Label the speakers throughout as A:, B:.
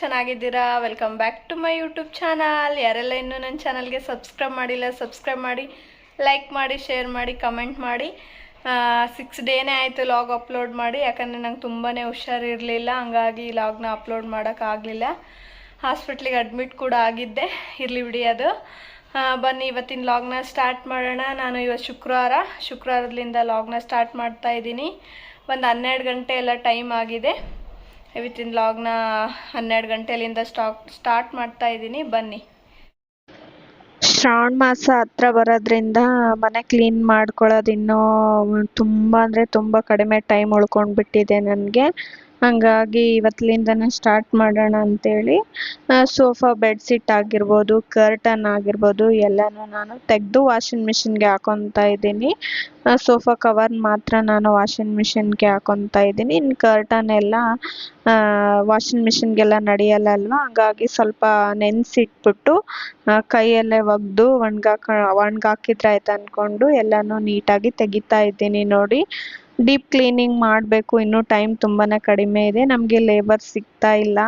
A: ಚೆನ್ನಾಗಿದ್ದೀರಾ? Welcome back to my YouTube channel ಯಾರೆಲ್ಲ ಇನ್ನೂ ನನ್ನ ಚಾನಲ್ಗೆ ಸಬ್ಸ್ಕ್ರೈಬ್ ಮಾಡಿಲ್ಲ ಸಬ್ಸ್ಕ್ರೈಬ್ ಮಾಡಿ ಲೈಕ್ ಮಾಡಿ ಶೇರ್ ಮಾಡಿ ಕಮೆಂಟ್ ಮಾಡಿ. ಸಿಕ್ಸ್ ಡೇನೇ ಆಯಿತು ಲಾಗ್ ಅಪ್ಲೋಡ್ ಮಾಡಿ. ಯಾಕಂದರೆ ನಂಗೆ ತುಂಬಾ ಹುಷಾರಿರಲಿಲ್ಲ. ಹಂಗಾಗಿ ಲಾಗ್ನ ಅಪ್ಲೋಡ್ ಮಾಡೋಕ್ಕಾಗಲಿಲ್ಲ ಹಾಸ್ಪಿಟ್ಲಿಗೆ ಅಡ್ಮಿಟ್ ಕೂಡ ಆಗಿದ್ದೆ. ಇರಲಿ ಬಿಡಿ ಅದು. ಬನ್ನಿ, ಇವತ್ತಿನ ಲಾಗ್ನ ಸ್ಟಾರ್ಟ್ ಮಾಡೋಣ. ನಾನು ಇವತ್ತು ಶುಕ್ರವಾರ. ಶುಕ್ರವಾರದಿಂದ ಲಾಗ್ನ ಸ್ಟಾರ್ಟ್ ಮಾಡ್ತಾ ಇದ್ದೀನಿ. ಒಂದು ಹನ್ನೆರಡು ಗಂಟೆ ಎಲ್ಲ ಟೈಮ್ ಆಗಿದೆ. ಇವತ್ತಿನ ಲಾಗ್ನ ಹನ್ನೆರಡು ಗಂಟೆಲಿಂದ ಸ್ಟಾಕ್, ಸ್ಟಾರ್ಟ್ ಮಾಡ್ತಾ ಇದ್ದೀನಿ. ಬನ್ನಿ.
B: ಶ್ರಾವಣ ಮಾಸ ಹತ್ರ ಬರೋದ್ರಿಂದ ಮನೆ ಕ್ಲೀನ್ ಮಾಡ್ಕೊಳ್ಳೋದು ಇನ್ನೂ ತುಂಬ, ಅಂದರೆ ತುಂಬ ಕಡಿಮೆ ಟೈಮ್ ಉಳ್ಕೊಂಡ್ಬಿಟ್ಟಿದೆ ನನಗೆ. ಹಂಗಾಗಿ ಇವತ್ತಿನಿಂದನೇ ಸ್ಟಾರ್ಟ್ ಮಾಡೋಣ ಅಂತೇಳಿ ಸೋಫಾ ಬೆಡ್ಶೀಟ್ ಆಗಿರ್ಬೋದು ಕರ್ಟನ್ ಆಗಿರ್ಬೋದು, ಎಲ್ಲನೂ ನಾನು ತೆಗೆದು ವಾಷಿಂಗ್ ಮಿಷಿನ್ಗೆ ಹಾಕೊತಾ ಇದ್ದೀನಿ. ಸೋಫಾ ಕವರ್ ಮಾತ್ರ ನಾನು ವಾಷಿಂಗ್ ಮಿಷಿನ್ಗೆ ಹಾಕೊತಾ ಇದ್ದೀನಿ. ಇನ್ನು ಕರ್ಟನ್ ಎಲ್ಲ ವಾಷಿಂಗ್ ಮಿಷಿನ್ಗೆಲ್ಲ ನಡೆಯಲ್ಲ ಅಲ್ವಾ ಹಂಗಾಗಿ ಸ್ವಲ್ಪ ನೆನೆಸಿಟ್ಬಿಟ್ಟು ಕೈಯಲ್ಲೇ ಒಗೆದು ಒಣ್ಗಾಕ, ಒಣ್ಗಾಕಿದ್ರೆ ಆಯ್ತು ಅಂದ್ಕೊಂಡು ಎಲ್ಲನೂ ನೀಟಾಗಿ ತೆಗಿತಾ ಇದ್ದೀನಿ ನೋಡಿ. ಡೀಪ್ ಕ್ಲೀನಿಂಗ್ ಮಾಡಬೇಕು. ಇನ್ನೂ ಟೈಮ್ ತುಂಬಾ ಕಡಿಮೆ ಇದೆ. ನಮಗೆ ಲೇಬರ್ ಸಿಗ್ತಾ ಇಲ್ಲ.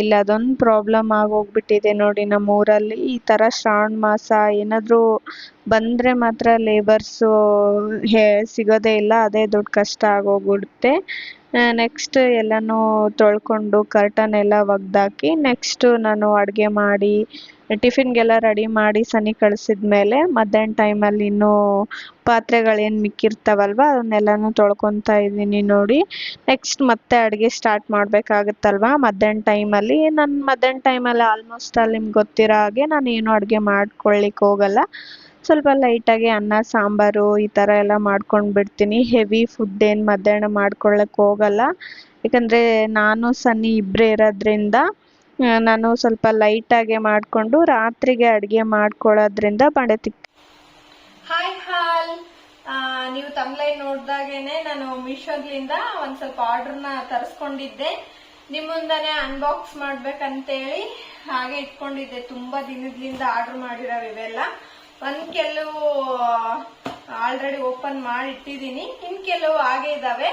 B: ಇಲ್ಲ, ಅದೊಂದು ಪ್ರಾಬ್ಲಮ್ ಆಗೋಗ್ಬಿಟ್ಟಿದೆ ನೋಡಿ ನಮ್ಮ ಊರಲ್ಲಿ ಈ ಥರ ಶ್ರಾವಣ ಮಾಸ ಏನಾದರೂ ಬಂದರೆ ಮಾತ್ರ ಲೇಬರ್ಸು ಹೇ, ಸಿಗೋದೇ ಇಲ್ಲ. ಅದೇ ದೊಡ್ಡ ಕಷ್ಟ ಆಗೋಗ್ಬಿಡುತ್ತೆ. ನೆಕ್ಸ್ಟ್ ಎಲ್ಲನೂ ತೊಳ್ಕೊಂಡು ಕರ್ಟನ್ ಎಲ್ಲ ಒಗ್ದಾಕಿ ನೆಕ್ಸ್ಟು ನಾನು ಅಡುಗೆ ಮಾಡಿ ಟಿಫಿನ್ಗೆಲ್ಲ ರೆಡಿ ಮಾಡಿ ಸನಿ ಕಳಿಸಿದ್ಮೇಲೆ ಮಧ್ಯಾಹ್ನ ಟೈಮಲ್ಲಿ ಇನ್ನೂ ಪಾತ್ರೆಗಳೇನು ಮಿಕ್ಕಿರ್ತಾವಲ್ವ ಅದನ್ನೆಲ್ಲನೂ ತೊಳ್ಕೊತಾ ಇದ್ದೀನಿ ನೋಡಿ. ನೆಕ್ಸ್ಟ್ ಮತ್ತೆ ಅಡುಗೆ ಸ್ಟಾರ್ಟ್ ಮಾಡಬೇಕಾಗುತ್ತಲ್ವ ಮಧ್ಯಾಹ್ನ ಟೈಮಲ್ಲಿ ನಾನು ಮಧ್ಯಾಹ್ನ ಟೈಮಲ್ಲಿ ಆಲ್ಮೋಸ್ಟ್ ಅಲ್ಲಿ ನಿಮ್ಗೆ ಗೊತ್ತಿರೋ ಹಾಗೆ ನಾನು ಏನು ಅಡುಗೆ ಮಾಡ್ಕೊಳ್ಳಿಕ್ಕೆ ಹೋಗಲ್ಲ. ಸ್ವಲ್ಪ ಲೈಟಾಗಿ ಅನ್ನ, ಸಾಂಬಾರು ಈ ಥರ ಎಲ್ಲ ಮಾಡ್ಕೊಂಡು ಬಿಡ್ತೀನಿ. ಹೆವಿ ಫುಡ್ ಏನು ಮಧ್ಯಾಹ್ನ ಮಾಡ್ಕೊಳ್ಳೋಕ್ಕೆ ಹೋಗಲ್ಲ. ಯಾಕಂದರೆ ನಾನು, ಸನ್ನಿ ಇಬ್ಬರೇ ಇರೋದ್ರಿಂದ ನಾನು ಸ್ವಲ್ಪ ಲೈಟಾಗೆ ಮಾಡಿಕೊಂಡು ರಾತ್ರಿಗೆ ಅಡುಗೆ ಮಾಡ್ಕೊಳ್ಳೋದ್ರಿಂದ ಬಾಂಡೆ ತಿಕ್
A: ಹಾಯ್ ಹಾಲ್ ನೀವು ತಮ್ಲೈನ್ ನೋಡ್ದಾಗೇನೆ ನಾನು ಮೀಶೋದ್ಲಿಂದ ಒಂದು ಸ್ವಲ್ಪ ಆರ್ಡ್ರನ್ನ ತರಿಸ್ಕೊಂಡಿದ್ದೆ. ನಿಮ್ ಮುಂದಾನೆ ಅನ್ಬಾಕ್ಸ್ ಮಾಡ್ಬೇಕಂತೇಳಿ ಹಾಗೆ ಇಟ್ಕೊಂಡಿದ್ದೆ. ತುಂಬಾ ದಿನದಿಂದ ಆರ್ಡರ್ ಮಾಡಿರೋ ಇವೆಲ್ಲ. ಒಂದ್ ಕೆಲವು ಆಲ್ರೆಡಿ ಓಪನ್ ಮಾಡಿ ಇಟ್ಟಿದ್ದೀನಿ. ಇನ್ ಕೆಲವು ಹಾಗೆ ಇದಾವೆ.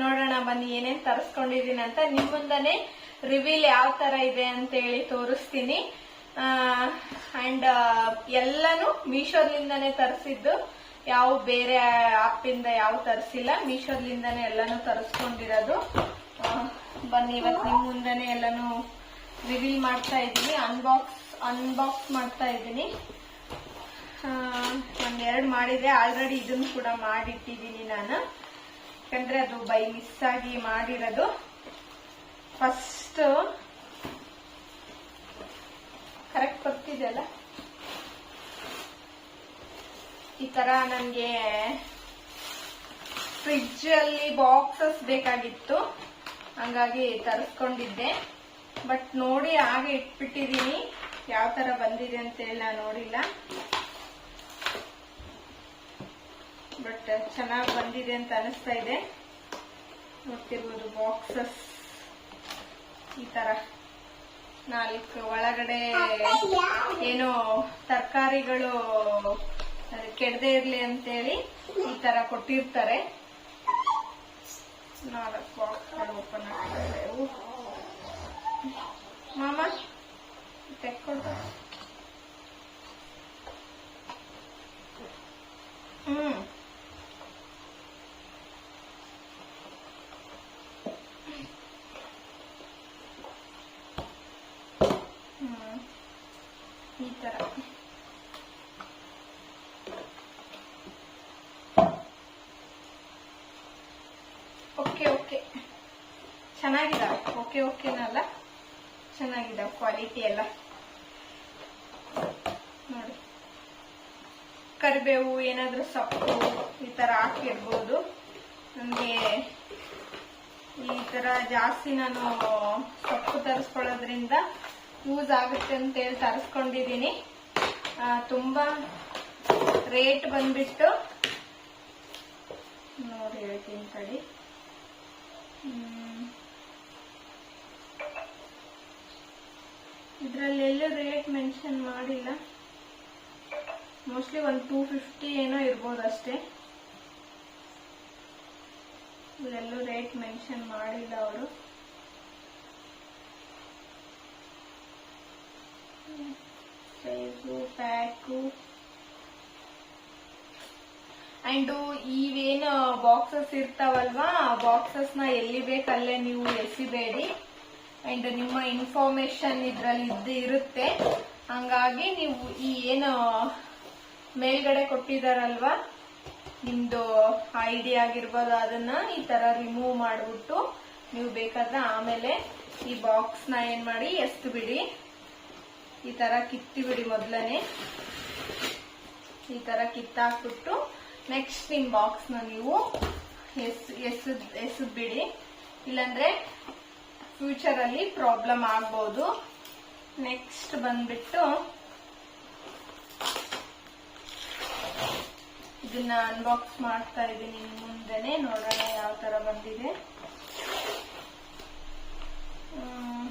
A: ನೋಡೋಣ ಬನ್ನಿ ಏನೇನ್ ತರಿಸ್ಕೊಂಡಿದೀನಿ ಅಂತ. ನಿಮ್ ಮುಂದಾನೆ ರಿವೀಲ್ ಯಾವ ತರ ಇದೆ ಅಂತ ಹೇಳಿ ತೋರಿಸ್ತೀನಿ. ಅಂಡ್ ಎಲ್ಲಾನು ಮೀಶೋದಿಂದಾನೇ ತರಿಸಿದ್ದು. ಯಾವ ಬೇರೆ ಆಪಿಂದ ಯಾವ ತರಿಸಿಲ್ಲ. ಮೀಶೋದಿಂದಾನೇ ಎಲ್ಲಾನು ತರಿಸ್ಕೊಂಡಿರೋದು. ಬನ್ನಿ ಇವತ್ತು ನಿಮ್ ಮುಂದಾನೆ ಎಲ್ಲಾನು ರಿವೀಲ್ ಮಾಡ್ತಾ ಇದ್ದೀನಿ. ಅನ್ಬಾಕ್ಸ್ ಅನ್ಬಾಕ್ಸ್ ಮಾಡ್ತಾ ಇದ್ದೀನಿ. ಒಂದೆರಡು ಮಾಡಿದೆ. ಆಲ್ರೆಡಿ ಇದನ್ನು ಕೂಡ ಮಾಡಿಟ್ಟಿದ್ದೀನಿ ನಾನು. ಯಾಕಂದ್ರೆ ಅದು ಬೈ ಮಿಸ್ ಆಗಿ ಮಾಡಿರೋದು. ಫಸ್ಟ್ ಕರೆಕ್ಟ್ ಬರ್ತಿದೆಯಲ್ಲ ಈ ತರ ನನಗೆ ಫ್ರಿಡ್ಜ್ ಅಲ್ಲಿ ಬಾಕ್ಸಸ್ ಬೇಕಾಗಿತ್ತು. ಹಂಗಾಗಿ ತರಿಸ್ಕೊಂಡಿದ್ದೆ. ಬಟ್ ನೋಡಿ ಹಾಗೆ ಇಟ್ಬಿಟ್ಟಿದೀನಿ ಯಾವ ತರ ಬಂದಿದೆ ಅಂತೇಳಿ ನಾನು ನೋಡಿಲ್ಲ. ಬಟ್ ಚೆನ್ನಾಗಿ ಬಂದಿದೆ ಅಂತ ಅನಿಸ್ತಾ ಇದೆ. ನೋಡ್ತಿರ್ಬೋದು ಬಾಕ್ಸಸ್ ಈ ತರ. ನಾಲ್ಕು ಒಳಗಡೆ ಏನೋ ತರಕಾರಿಗಳು ಕೆಡದೆ ಇರ್ಲಿ ಅಂತೇಳಿ ಈ ತರ ಕೊಟ್ಟಿರ್ತಾರೆ. ನಾಲ್ಕು ಬಾಕ್ಸ್ಗಳು ಓಪನ್ ಆಗ್ತದೆ ಮಾಮ? ತೆಕ್ಕೊಳ್ತ ಹ್ಮ್ ಹ್ಮ್ ಈ ತರ ಓಕೆ ಓಕೆ ಚೆನ್ನಾಗಿದಾವೆ ಓಕೆ ಓಕೆನಲ್ಲ ಚೆನ್ನಾಗಿದಾವೆ ಕ್ವಾಲಿಟಿ ಎಲ್ಲ. ನೋಡಿ. ಕರಿಬೇವು ಏನಾದರೂ ಸೊಪ್ಪು ಈ ತರ ಹಾಕಿರ್ಬೋದು. ನನಗೆ ಈ ತರ ಜಾಸ್ತಿ ನಾನು ಸೊಪ್ಪು ತರಿಸ್ಕೊಳ್ಳೋದ್ರಿಂದ ಯೂಸ್ ಆಗುತ್ತೆ ಅಂತೇಳಿ ತರಿಸ್ಕೊಂಡಿದ್ದೀನಿ. ಆ, ತುಂಬಾ ರೇಟ್ ಬಂದ್ಬಿಟ್ಟು ನೋಡಿ ಹೇಳ್ತೀನಿ ತಡಿ. ಇದರಲ್ಲಿ ಎಲ್ಲೂ ರೇಟ್ ಮೆನ್ಷನ್ ಮಾಡಿಲ್ಲ. ಮೋಸ್ಟ್ಲಿ ಒಂದು ಟೂ ಫಿಫ್ಟಿ ಏನೋ ಇರ್ಬೋದು ಅಷ್ಟೇ. ಇದರಲ್ಲೂ ರೇಟ್ ಮೆನ್ಷನ್ ಮಾಡಿಲ್ಲ ಅವರು. ಸೈಜು ಪ್ಯಾಕು ಅಂಡ್ ಇವೇನು ಬಾಕ್ಸಸ್ ಇರ್ತಾವಲ್ವಾ? ಬಾಕ್ಸಸ್ನ ಎಲ್ಲಿ ಬೇಕಲ್ಲೇ ನೀವು ಎಸಿಬೇಡಿ. ಅಂಡ್ ನಿಮ್ಮ ಇನ್ಫಾರ್ಮೇಶನ್ ಇದ್ರಲ್ಲಿ ಇದ್ದು ಇರುತ್ತೆ. ಹಂಗಾಗಿ ನೀವು ಈ ಏನು ಮೇಲ್ಗಡೆ ಕೊಟ್ಟಿದಾರಲ್ವಾ? ನಿಮ್ದು ಐ ಡಿ ಆಗಿರ್ಬೋದು ಅದನ್ನ ಈ ತರ ರಿಮೂವ್ ಮಾಡಿಬಿಟ್ಟು ನೀವು ಬೇಕಾದ್ರೆ ಆಮೇಲೆ ಈ ಬಾಕ್ಸ್ನ ಏನ್ ಮಾಡಿ ಎಸ್ತು ಬಿಡಿ ಈ ತರ ಕಿತ್ತಿ ಬಿಡಿ ಮೊದಲನೇ. ಈ ತರ ಕಿತ್ತಾಕ್ಬಿಟ್ಟು ನೆಕ್ಸ್ಟ್ ನಿಮ್ ಬಾಕ್ಸ್ನ ನೀವು ಎಸ್ ಎಸ್ ಎಸ್ ಬಿಡಿ. ಇಲ್ಲಾಂದ್ರೆ ಫ್ಯೂಚರ್ ಅಲ್ಲಿ ಪ್ರಾಬ್ಲಮ್ ಆಗ್ಬೋದು. ನೆಕ್ಸ್ಟ್ ಬಂದ್ಬಿಟ್ಟು ಇದನ್ನ ಅನ್ಬಾಕ್ಸ್ ಮಾಡ್ತಾ ಇದ್ದೀನಿ ಮುಂದೆನೆ. ನೋಡೋಣ ಯಾವ ತರ ಬಂದಿದೆ ಹ್ಮ್.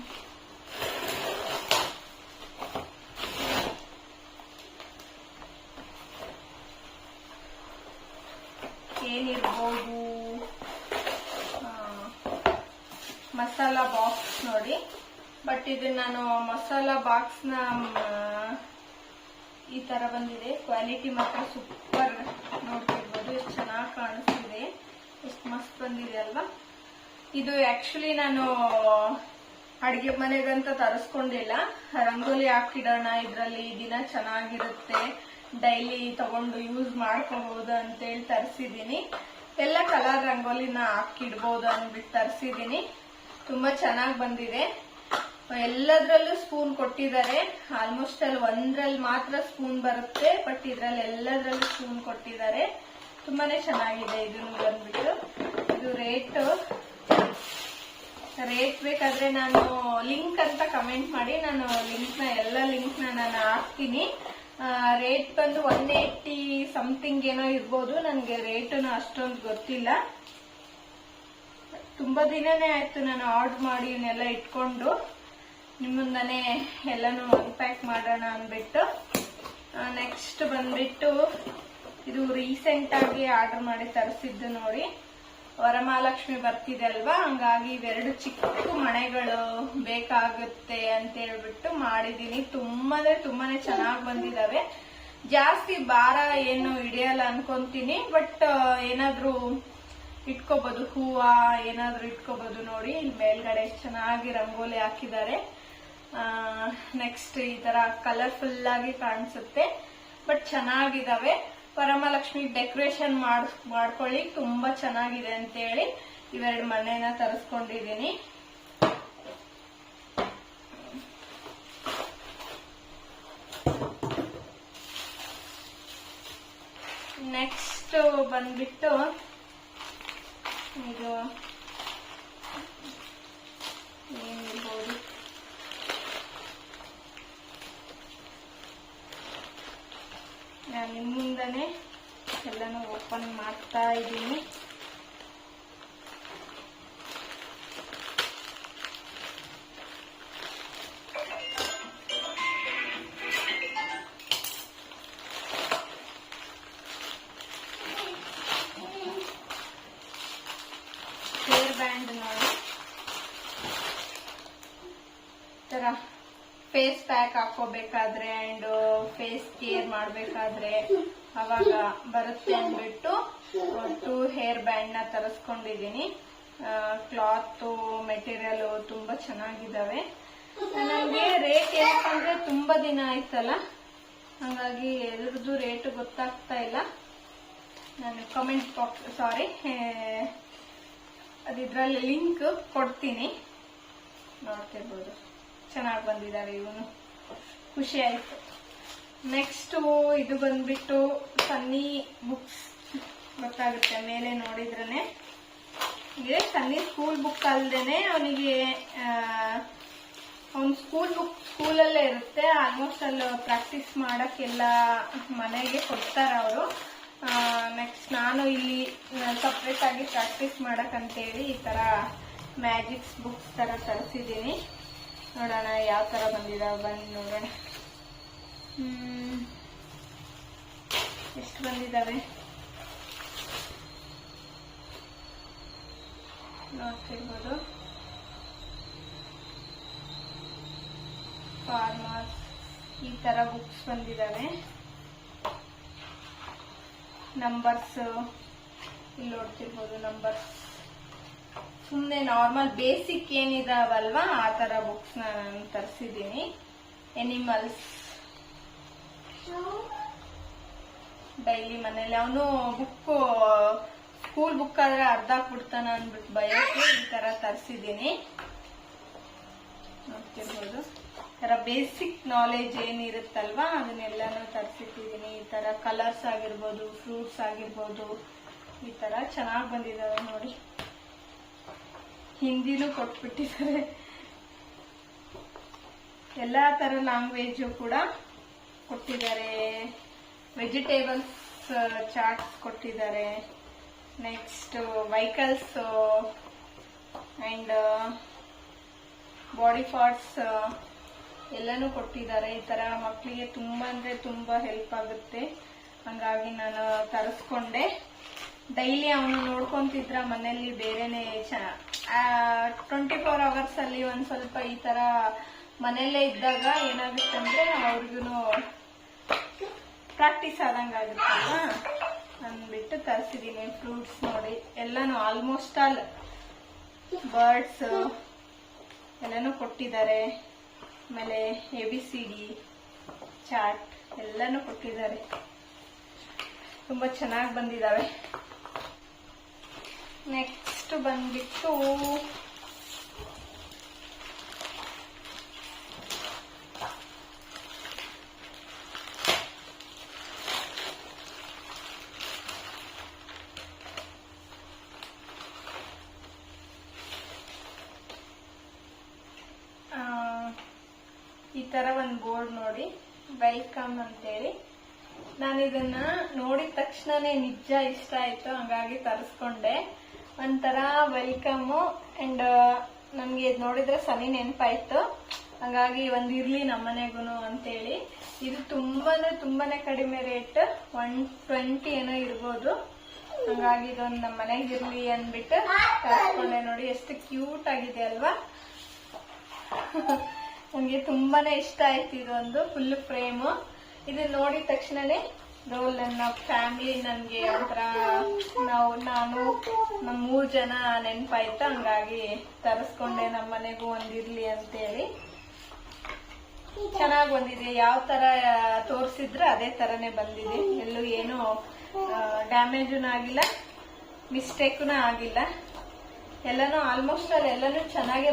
A: ಏನಿರ್ಬೋದು ಆ, ಮಸಾಲಾ ಬಾಕ್ಸ್ ನೋಡಿ ಬಟ್ ಇದು ನಾನು ಮಸಾಲಾ ಬಾಕ್ಸ್ನ ಈ ತರ ಬಂದಿದೆ. ಕ್ವಾಲಿಟಿ ಮಾತ್ರ ಸೂಪರ್ ನೋಡ್ತಿರ್ಬೋದು. ಎಷ್ಟು ಚೆನ್ನಾಗಿ ಕಾಣಿಸ್ತಿದೆ. ಎಷ್ಟು ಮಸ್ತ್ ಬಂದಿದೆ ಅಲ್ವಾ? ಇದು ಆಕ್ಚುಲಿ ನಾನು ಅಡಿಗೆ ಮನೆಗಂತ ತರಿಸ್ಕೊಂಡಿಲ್ಲ. ರಂಗೋಲಿ ಹಾಕಿಡೋಣ ಇದ್ರಲ್ಲಿ ದಿನ ಚೆನ್ನಾಗಿರುತ್ತೆ. ಡೈಲಿ ತಗೊಂಡು ಯೂಸ್ ಮಾಡ್ಕೋಬಹುದು ಅಂತೇಳಿ ತರಿಸಿದ್ದೀನಿ. ಎಲ್ಲ ಕಲರ್ ರಂಗೋಲಿನ ಹಾಕಿಡ್ಬೋದು ಅಂದ್ಬಿಟ್ಟು ತರಿಸಿದ್ದೀನಿ. ತುಂಬಾ ಚೆನ್ನಾಗಿ ಬಂದಿದೆ. ಎಲ್ಲದ್ರಲ್ಲೂ ಸ್ಪೂನ್ ಕೊಟ್ಟಿದ್ದಾರೆ. ಆಲ್ಮೋಸ್ಟ್ ಅಲ್ಲಿ ಒಂದ್ರಲ್ಲಿ ಮಾತ್ರ ಸ್ಪೂನ್ ಬರುತ್ತೆ ಬಟ್ ಇದ್ರಲ್ಲಿ ಎಲ್ಲದ್ರಲ್ಲೂ ಸ್ಪೂನ್ ಕೊಟ್ಟಿದ್ದಾರೆ. ತುಂಬಾನೇ ಚೆನ್ನಾಗಿದೆ ಇದನ್ನು ಬಂದ್ಬಿಟ್ಟು ಇದು ರೇಟ್ ರೇಟ್ ಬೇಕಾದ್ರೆ ನಾನು ಲಿಂಕ್ ಅಂತ ಕಮೆಂಟ್ ಮಾಡಿ ನಾನು ಲಿಂಕ್ನ ಎಲ್ಲ ಲಿಂಕ್ನ ನಾನು ಹಾಕ್ತೀನಿ. ರೇಟ್ ಬಂದು ಒನ್ ಏಯ್ಟಿ ಸಮಥಿಂಗ್ ಏನೋ ಇರ್ಬೋದು. ನನಗೆ ರೇಟನ್ನು ಅಷ್ಟೊಂದು ಗೊತ್ತಿಲ್ಲ. ತುಂಬಾ ದಿನನೇ ಆಯ್ತು ನಾನು ಆರ್ಡರ್ ಮಾಡಿ ಇವನ್ನೆಲ್ಲ ಇಟ್ಕೊಂಡು. ನಿಮ್ಮಂದನೆ ಎಲ್ಲಾನು ಅನ್ಪ್ಯಾಕ್ ಮಾಡೋಣ ಅಂದ್ಬಿಟ್ಟು ನೆಕ್ಸ್ಟ್ ಬಂದ್ಬಿಟ್ಟು ಇದು ರೀಸೆಂಟ್ ಆಗಿ ಆರ್ಡರ್ ಮಾಡಿ ತರಿಸಿದ್ದು ನೋಡಿ. ವರಮಹಾಲಕ್ಷ್ಮಿ ಬರ್ತಿದೆ ಅಲ್ವಾ? ಹಂಗಾಗಿ ಇವೆರಡು ಚಿಕ್ಕ ಮನೆಗಳು ಬೇಕಾಗುತ್ತೆ ಅಂತ ಹೇಳ್ಬಿಟ್ಟು ಮಾಡಿದೀನಿ ತುಂಬಾ ಅಂದ್ರೆ ತುಂಬಾನೇ ಚೆನ್ನಾಗಿ ಬಂದಿದಾವೆ ಜಾಸ್ತಿ ಭಾರ ಏನು ಹಿಡಿಯಲ್ಲ ಅನ್ಕೊಂತೀನಿ ಬಟ್ ಏನಾದ್ರೂ ಇಟ್ಕೋಬಹುದು ಹೂವ ಏನಾದ್ರೂ ಇಟ್ಕೋಬಹುದು ನೋಡಿ. ಇಲ್ಲಿ ಮೇಲ್ಗಡೆ ಚೆನ್ನಾಗಿ ರಂಗೋಲಿ ಹಾಕಿದ್ದಾರೆ. ನೆಕ್ಸ್ಟ್ ಈ ತರ ಕಲರ್ಫುಲ್ ಆಗಿ ಕಾಣಿಸುತ್ತೆ. ಬಟ್ ಚೆನ್ನಾಗಿದಾವೆ. ಪರಮಲಕ್ಷ್ಮಿ ಡೆಕೋರೇಷನ್ ಮಾಡ್, ಮಾಡ್ಕೊಳ್ಳಿ. ತುಂಬಾ ಚೆನ್ನಾಗಿದೆ ಅಂತ ಹೇಳಿ ಇವೆರಡು ಮನೆನ ತರಿಸ್ಕೊಂಡಿದ್ದೀನಿ. ನೆಕ್ಸ್ಟ್ ಬಂದ್ಬಿಟ್ಟು ಇದು ಏನಿರ್ಬೋದು ನಾನು ನಿಮ್ಮಿಂದನೇ ಎಲ್ಲನೂ ಓಪನ್ ಮಾಡ್ತಾ ಇದ್ದೀನಿ. ಹೇರ್ ಬ್ಯಾಂಡ್ ನೋಡಿ. ತರ ಫೇಸ್ ಪ್ಯಾಕ್ ಹಾಕೋಬೇಕಾದ್ರೆ ಅಂಡ್ ಫೇಸ್ ಕೇರ್ ಮಾಡ್ಬೇಕಾದ್ರೆ. ಅವಾಗ ಬರುತ್ತೆ ಅಂದ್ಬಿಟ್ಟು ಟೂ ಹೇರ್ ಬ್ಯಾಂಡ್ನ ತರಿಸ್ಕೊಂಡಿದೀನಿ ಕ್ಲಾತ್ ಮೆಟೀರಿಯಲ್ ತುಂಬಾ ಚೆನ್ನಾಗಿದಾವೆ. ನನಗೆ ರೇಟ್ ಏನಂದ್ರೆ ತುಂಬಾ ದಿನ ಆಯ್ತಲ್ಲ, ಹಾಗಾಗಿ ಎಲ್ರದ್ದು ರೇಟ್ ಗೊತ್ತಾಗ್ತಾ ಇಲ್ಲ. ನಾನು ಕಮೆಂಟ್ ಬಾಕ್ಸ್ ಸಾರಿ ಅದಿದ್ರಲ್ಲಿ ಲಿಂಕ್ ಕೊಡ್ತೀನಿ. ನೋಡ್ತಿರ್ಬೋದು. ಚೆನ್ನಾಗಿ ಬಂದಿದ್ದಾರೆ ಇವನು. ಖುಷಿ ಆಯ್ತು. ನೆಕ್ಸ್ಟ್ ಇದು ಬಂದ್ಬಿಟ್ಟು ಸನ್ನಿ ಬುಕ್ಸ್ ಗೊತ್ತಾಗುತ್ತೆ. ಮೇಲೆ ನೋಡಿದ್ರೇ ಇದೆ ಸನ್ನಿ ಸ್ಕೂಲ್ ಬುಕ್ ಅಲ್ದೇನೆ ಅವನಿಗೆ ಅವ್ನ ಸ್ಕೂಲ್ ಬುಕ್ ಸ್ಕೂಲಲ್ಲೇ ಇರುತ್ತೆ. ಆಲ್ಮೋಸ್ಟ್ ಅಲ್ಲಿ ಪ್ರಾಕ್ಟೀಸ್ ಮಾಡೋಕ್ಕೆಲ್ಲ ಮನೆಗೆ ಕೊಡ್ತಾರ ಅವರು. ನೆಕ್ಸ್ಟ್ ನಾನು ಇಲ್ಲಿ ಸಪ್ರೇಟಾಗಿ ಪ್ರಾಕ್ಟೀಸ್ ಮಾಡೋಕ್ಕಂತೇಳಿ ಈ ತರ ಮ್ಯಾಜಿಕ್ಸ್ ಬುಕ್ಸ್ ತರ ತರಿಸಿದ್ದೀನಿ. ನೋಡೋಣ ಯಾವ ತರ ಬಂದಿದ್ದಾವೆ ಬಂದು ನೋಡೋಣ. ಎಷ್ಟು ಬಂದಿದ್ದಾವೆ? ನೋಡ್ತಿರ್ಬೋದು. ಫಾರ್ಮರ್ಸ್ ಈ ಥರ ಬುಕ್ಸ್ ಬಂದಿದ್ದಾವೆ. ನಂಬರ್ಸ್ ಇಲ್ಲಿ ನೋಡ್ತಿರ್ಬೋದು ನಂಬರ್ಸ್ ಸುಮ್ಮನೆ ನಾರ್ಮಲ್ ಬೇಸಿಕ್ ಏನಿದಾವಲ್ವಾ, ಆ ಥರ ಬುಕ್ಸ್ ನಾನು ತರಿಸಿದ್ದೀನಿ. ಎನಿಮಲ್ಸ್ ಡೈಲಿ ಮನೇಲಿ ಅವನು ಬುಕ್ ಸ್ಕೂಲ್ ಬುಕ್ ಆದ್ರೆ ಅರ್ಧ ಕೊಡ್ತಾನ ಅನ್ಬಿಟ್ಟು ಭಯಕ್ಕೆ ಈ ತರ ತರಿಸಿದ್ದೀನಿ. ನೋಡ್ತಿರ್ಬೋದು. ತರ ಬೇಸಿಕ್ ನಾಲೆಜ್ ಏನಿರುತ್ತಲ್ವಾ, ಅದನ್ನೆಲ್ಲಾನು ತರಿಸಿಟ್ಟಿದ್ದೀನಿ. ಈ ತರ ಕಲರ್ಸ್ ಆಗಿರ್ಬೋದು ಫ್ರೂಟ್ಸ್ ಆಗಿರ್ಬೋದು, ಈ ತರ ಚೆನ್ನಾಗಿ ಬಂದಿದಾವೆ ನೋಡಿ. ಹಿಂದಿನೂ ಕೊಟ್ಬಿಟ್ಟಿದ್ದಾರೆ. ಎಲ್ಲಾ ತರ ಲ್ಯಾಂಗ್ವೇಜು ಕೂಡ ಕೊಟ್ಟಿದ್ದಾರೆ. ವೆಜಿಟೇಬಲ್ಸ್ ಚಾಟ್ಸ್ ಕೊಟ್ಟಿದ್ದಾರೆ. Next vehicles and body parts ಎಲ್ಲನೂ ಕೊಟ್ಟಿದ್ದಾರೆ. ಈ ಥರ ಮಕ್ಕಳಿಗೆ ತುಂಬ ಅಂದರೆ ತುಂಬ ಹೆಲ್ಪ್ ಆಗುತ್ತೆ. ಹಂಗಾಗಿ ನಾನು ತರಿಸ್ಕೊಂಡೆ. ಡೈಲಿ ಅವನು ನೋಡ್ಕೊಂತಿದ್ರ ಮನೆಯಲ್ಲಿ ಬೇರೆನೆ ಟ್ವೆಂಟಿ ಫೋರ್ ಅವರ್ಸ್ ಅಲ್ಲಿ ಒಂದ್ ಸ್ವಲ್ಪ ಈ ತರ ಮನೆಯಲ್ಲೇ ಇದ್ದಾಗ ಏನಾಗುತ್ತಂದ್ರೆ ಅವ್ರಿಗೂ ಪ್ರಾಕ್ಟೀಸ್ ಆದಂಗ ಆಗುತ್ತಲ್ವಾ ಅಂದ್ಬಿಟ್ಟು ತರಿಸಿದೀನಿ ಫ್ರೂಟ್ಸ್ ನೋಡಿ ಎಲ್ಲಾನು ಆಲ್ಮೋಸ್ಟ್ ಆಲ್ ಬರ್ಡ್ಸ್ ಎಲ್ಲಾನು ಕೊಟ್ಟಿದ್ದಾರೆ. ಆಮೇಲೆ A B C D chart ಎಲ್ಲಾನು ಕೊಟ್ಟಿದ್ದಾರೆ. ತುಂಬಾ ಚೆನ್ನಾಗಿ ಬಂದಿದಾವೆ. ನೆಕ್ಸ್ಟ್ ಬಂದ್ಬಿಟ್ಟು ಈ ತರ ಒಂದು ಬೋರ್ಡ್ ನೋಡಿ. ವೆಲ್ಕಮ್ ಅಂತೇಳಿ. ನಾನು ಇದನ್ನ ನೋಡಿದ ತಕ್ಷಣನೇ ನಿಜ ಇಷ್ಟ ಆಯ್ತು, ಹಂಗಾಗಿ ತರಿಸ್ಕೊಂಡೆ. ಒಂಥರ ವೆಲ್ಕಮ್ ಅಂಡ್ ನಮ್ಗೆ ಇದ್ ನೋಡಿದ್ರೆ ಸನಿ ನೆನಪಾಯ್ತು. ಹಂಗಾಗಿ ಒಂದ್ ಇರ್ಲಿ ನಮ್ಮನೆಗೂನು ಅಂತೇಳಿ. ಇದು ತುಂಬಾನೇ ತುಂಬಾನೇ ಕಡಿಮೆ ರೇಟ್, ಒನ್ ಟ್ವೆಂಟಿ ಏನೋ ಇರ್ಬೋದು. ಹಂಗಾಗಿ ಇದೊಂದು ನಮ್ಮ ಮನೆಗೆ ಇರ್ಲಿ ಅಂದ್ಬಿಟ್ಟು ತರಿಸ್ಕೊಂಡೆ ನೋಡಿ, ಎಷ್ಟು ಕ್ಯೂಟ್ ಆಗಿದೆ ಅಲ್ವಾ? ನನಗೆ ತುಂಬಾನೇ ಇಷ್ಟ ಆಯ್ತು ಇದೊಂದು, ಫುಲ್ ಫ್ರೇಮ್. ಇದು ನೋಡಿದ ತಕ್ಷಣನೇ ರೋಲ್ ನನ್ನ ಫ್ಯಾಮಿಲಿ ನನ್ಗೆ ಒಂಥರ ನಾವು, ನಾನು ನಮ್ಮ ಮೂರ್ ಜನ ನೆನಪಾಯ್ತು, ಹಂಗಾಗಿ ತರಿಸ್ಕೊಂಡೆ ನಮ್ಮ ಮನೆಗೂ ಒಂದಿರ್ಲಿ ಅಂತೇಳಿ. ಚೆನ್ನಾಗಿ ಬಂದಿದೆ. ಯಾವ ತರ ತೋರಿಸಿದ್ರೆ ಅದೇ ತರನೇ ಬಂದಿದೆ. ಎಲ್ಲೂ ಏನು ಡ್ಯಾಮೇಜೂ ಆಗಿಲ್ಲ ಮಿಸ್ಟೇಕೂ ಆಗಿಲ್ಲ. ಎಲ್ಲಾನು ಆಲ್ಮೋಸ್ಟ್ ಅಲ್ಲಿ ಎಲ್ಲಾನು ಚೆನ್ನಾಗೇ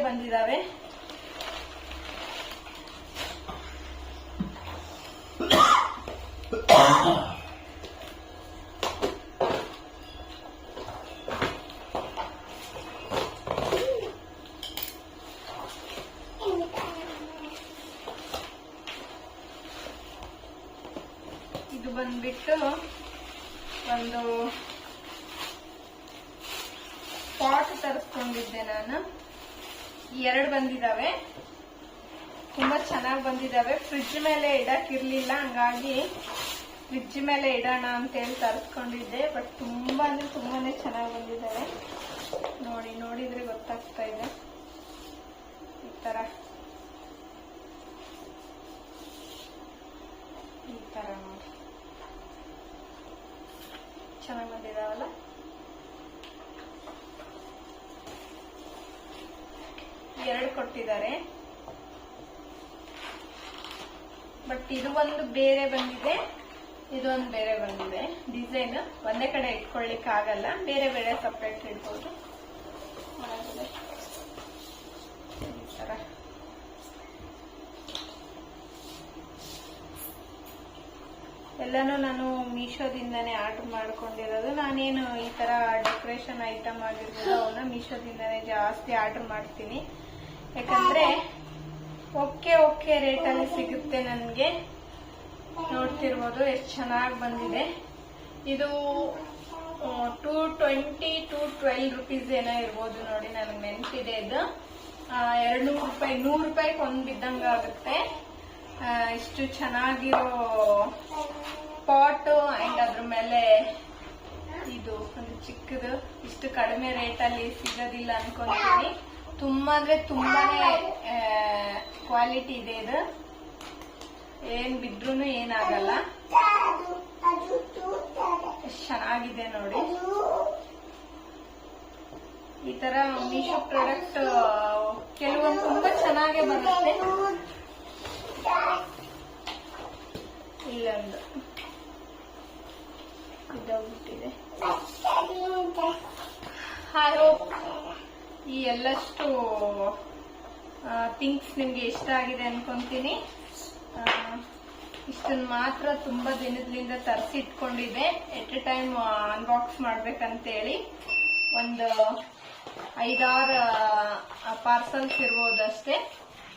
A: ಇದು ಬಂದ್ಬಿಟ್ಟು ಒಂದು ಪಾಟ್ ತರಿಸ್ಕೊಂಡಿದ್ದೆ ನಾನು. ಎರಡು ಬಂದಿದ್ದಾವೆ ತುಂಬಾ ಚೆನ್ನಾಗಿ ಬಂದಿದಾವೆ. ಫ್ರಿಡ್ಜ್ ಮೇಲೆ ಇಡಕ್ ಇರ್ಲಿಲ್ಲ, ಹಂಗಾಗಿ ಫ್ರಿಡ್ಜ್ ಮೇಲೆ ಇಡೋಣ ಅಂತೇಳಿ ತರಿಸ್ಕೊಂಡಿದ್ದೆ ಬಟ್ ತುಂಬಾ ಅಂದ್ರೆ ತುಂಬಾನೇ ಚೆನ್ನಾಗಿ ಬಂದಿದ್ದಾರೆ ನೋಡಿ, ನೋಡಿದ್ರೆ ಗೊತ್ತಾಗ್ತಾ ಇದೆ. ಈ ತರ. ಈ ತರ ನೋಡಿ. ಚೆನ್ನಾಗಿ ಬಂದಿದಾವಲ್ಲ? ಎರಡು ಕೊಟ್ಟಿದ್ದಾರೆ. ಬಟ್ ಇದು ಒಂದು ಬೇರೆ ಬಂದಿದೆ. ಇದೊಂದು ಬೇರೆ ಬಂದಿದೆ. ಡಿಸೈನ್ ಒಂದೇ ಕಡೆ ಇಟ್ಕೊಳ್ಲಿಕ್ಕೆ ಆಗಲ್ಲ ಬೇರೆ ಬೇರೆ ಸಪ್ರೇಟ್ ಇಡ್ಬೋದು. ಎಲ್ಲಾನು ನಾನು ಮೀಶೋದಿಂದಾನೇ ಆರ್ಡರ್ ಮಾಡ್ಕೊಂಡಿರೋದು. ನಾನೇನು ಈ ತರ ಡೆಕೋರೇಷನ್ ಐಟಮ್ ಆಗಿರ್ಬೋದು, ಅವನ್ನ ಮೀಶೋದಿಂದಾನೇ ಜಾಸ್ತಿ ಆರ್ಡರ್ ಮಾಡ್ತೀನಿ. ಯಾಕಂದ್ರೆ, ಓಕೆ ಓಕೆ ರೇಟಲ್ಲಿ ಸಿಗುತ್ತೆ ನನಗೆ. ನೋಡ್ತಿರ್ಬೋದು, ಎಷ್ಟು ಚೆನ್ನಾಗಿ ಬಂದಿದೆ. ಇದು two twenty to twelve rupees ಏನೋ ಇರ್ಬೋದು ನೋಡಿ, ನನಗೆ ನೆನಪಿದೆ ಇದು. ಎರಡು ನೂರು ರೂಪಾಯಿ, ನೂರು ರೂಪಾಯಿಗೆ ಒಂದು ಬಿದ್ದಂಗ ಆಗುತ್ತೆ ಇಷ್ಟು ಚೆನ್ನಾಗಿರೋ ಪಾಟ್ ಆ್ಯಂಡ್ ಅದ್ರ ಮೇಲೆ ಇದು, ಒಂದು ಚಿಕ್ಕದು, ಇಷ್ಟು ಕಡಿಮೆ ರೇಟಲ್ಲಿ ಸಿಗೋದಿಲ್ಲ ಅನ್ಕೊಂತೀನಿ ತುಂಬ ಅಂದರೆ ತುಂಬಾನೇ ಕ್ವಾಲಿಟಿ ಇದೆ ಇದು.
C: ಏನ್ ಬಿದ್ರು ಏನಾಗಲ್ಲ. ಚೆನ್ನಾಗಿದೆ ನೋಡಿ. ಈ ತರ ಮೀಶೋ ಪ್ರಾಡಕ್ಟ್ ಕೆಲವೊಂದು ತುಂಬಾ ಚೆನ್ನಾಗೇ ಬರುತ್ತೆ. ಇಲ್ಲೊಂದು. ಇದಾಗ್ಬಿಟ್ಟಿದೆ. ಹೋಪ್ ಈ ಎಲ್ಲಷ್ಟು ಥಿಂಗ್ಸ್ ನಿಮ್ಗೆ ಇಷ್ಟ ಆಗಿದೆ ಅನ್ಕೊಂತೀನಿ. ಇಷ್ಟನ್ನ ಮಾತ್ರ ತುಂಬಾ ದಿನದಿಂದ ತರಿಸಿ ಇಟ್ಕೊಂಡಿದ್ದೆ ಎಟ್ ಎ ಟೈಮ್ ಅನ್ಬಾಕ್ಸ್ ಮಾಡ್ಬೇಕಂತೇಳಿ. ಒಂದು ಐದಾರು ಪಾರ್ಸಲ್ಸ್ ಇರ್ಬೋದಷ್ಟೇ.